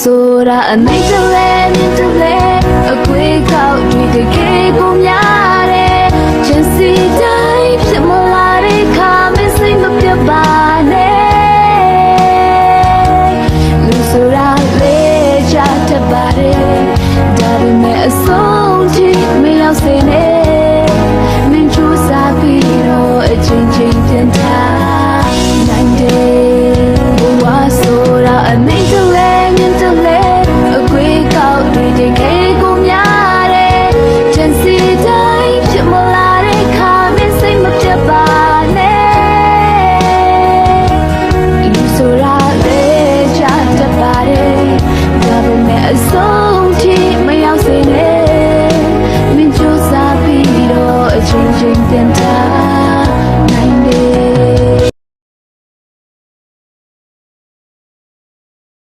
ဆိုတာအမိတ်တလဲမြင့်တလဲအခွေကောက်တွေတကယ်ကိုများ